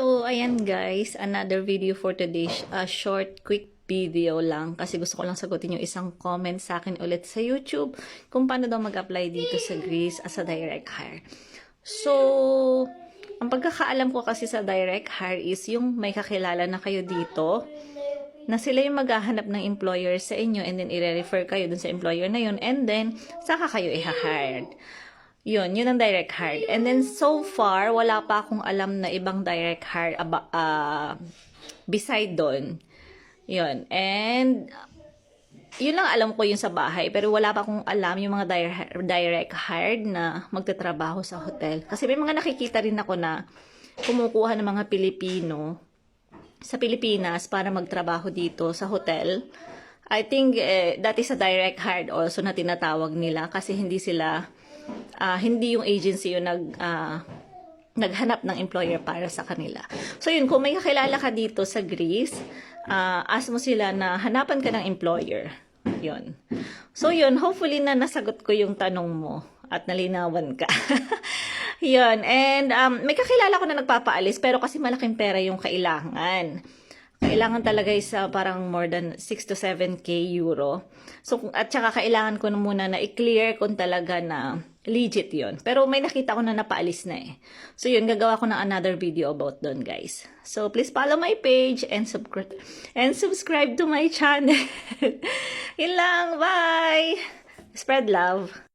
So, ayan guys, another video for today. A short, quick video lang kasi gusto ko lang sagutin yung isang comment sa akin ulit sa YouTube kung paano daw mag-apply dito sa Greece as a direct hire. So, ang pagkakaalam ko kasi sa direct hire is yung may kakilala na kayo dito na sila yung maghahanap ng employer sa inyo and then i-refer kayo dun sa employer na yun and then saka kayo i-hired. Yun, yun ang direct hire. And then so far, wala pa akong alam na ibang direct hire aba, ah, beside doon. Yun. And yun lang alam ko yun sa bahay. Pero wala pa akong alam yung mga direct, direct hired na magtatrabaho sa hotel. Kasi may mga nakikita rin ako na kumukuha ng mga Pilipino sa Pilipinas para magtrabaho dito sa hotel. I think eh, that is a direct hire also na tinatawag nila kasi hindi sila ah, hindi yung agency yung nag ah, naghanap ng employer para sa kanila. So yun, kung may kakilala ka dito sa Greece, ah, ask mo sila na hanapan ka ng employer. Yun. So yun, hopefully na nasagot ko yung tanong mo at nalinawan ka. yun. And um, may kakilala ko na nagpapaalis pero kasi malaking pera yung kailangan kailangan talaga is uh, parang more than 6 to 7k euro. So, at saka kailangan ko na muna na i-clear kung talaga na legit yon Pero may nakita ko na napaalis na eh. So, yun, gagawa ko ng another video about doon, guys. So, please follow my page and subscribe and subscribe to my channel. yun lang. Bye! Spread love.